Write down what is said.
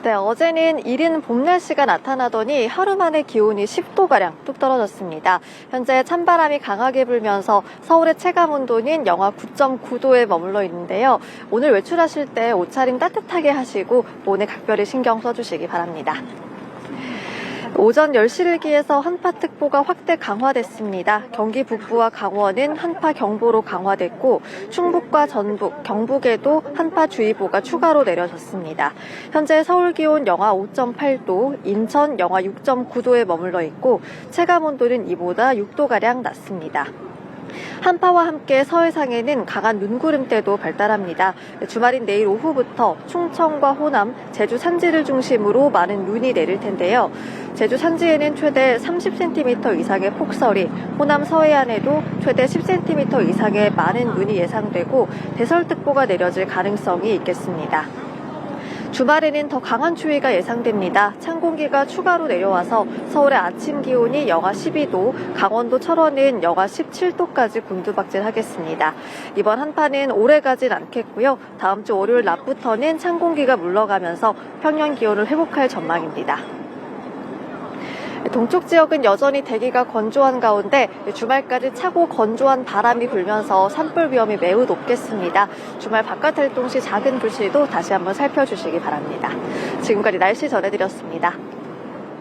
네, 어제는 이른 봄 날씨가 나타나더니 하루 만에 기온이 10도가량 뚝 떨어졌습니다. 현재 찬바람이 강하게 불면서 서울의 체감 온도는 영하 9.9도에 머물러 있는데요. 오늘 외출하실 때 옷차림 따뜻하게 하시고 몸에 각별히 신경 써주시기 바랍니다. 오전 10시를 기해서 한파특보가 확대 강화됐습니다. 경기 북부와 강원은 한파 경보로 강화됐고 충북과 전북, 경북에도 한파주의보가 추가로 내려졌습니다. 현재 서울 기온 영하 5.8도, 인천 영하 6.9도에 머물러 있고 체감 온도는 이보다 6도가량 낮습니다. 한파와 함께 서해상에는 강한 눈구름대도 발달합니다. 주말인 내일 오후부터 충청과 호남, 제주 산지를 중심으로 많은 눈이 내릴 텐데요. 제주 산지에는 최대 30cm 이상의 폭설이, 호남 서해안에도 최대 10cm 이상의 많은 눈이 예상되고 대설특보가 내려질 가능성이 있겠습니다. 주말에는 더 강한 추위가 예상됩니다. 찬 공기가 추가로 내려와서 서울의 아침 기온이 영하 12도, 강원도 철원은 영하 17도까지 곤두박질하겠습니다. 이번 한파는 오래 가진 않겠고요. 다음 주 월요일 낮부터는 찬 공기가 물러가면서 평년 기온을 회복할 전망입니다. 동쪽 지역은 여전히 대기가 건조한 가운데 주말까지 차고 건조한 바람이 불면서 산불 위험이 매우 높겠습니다. 주말 바깥 활동 시 작은 불씨도 다시 한번 살펴주시기 바랍니다. 지금까지 날씨 전해드렸습니다.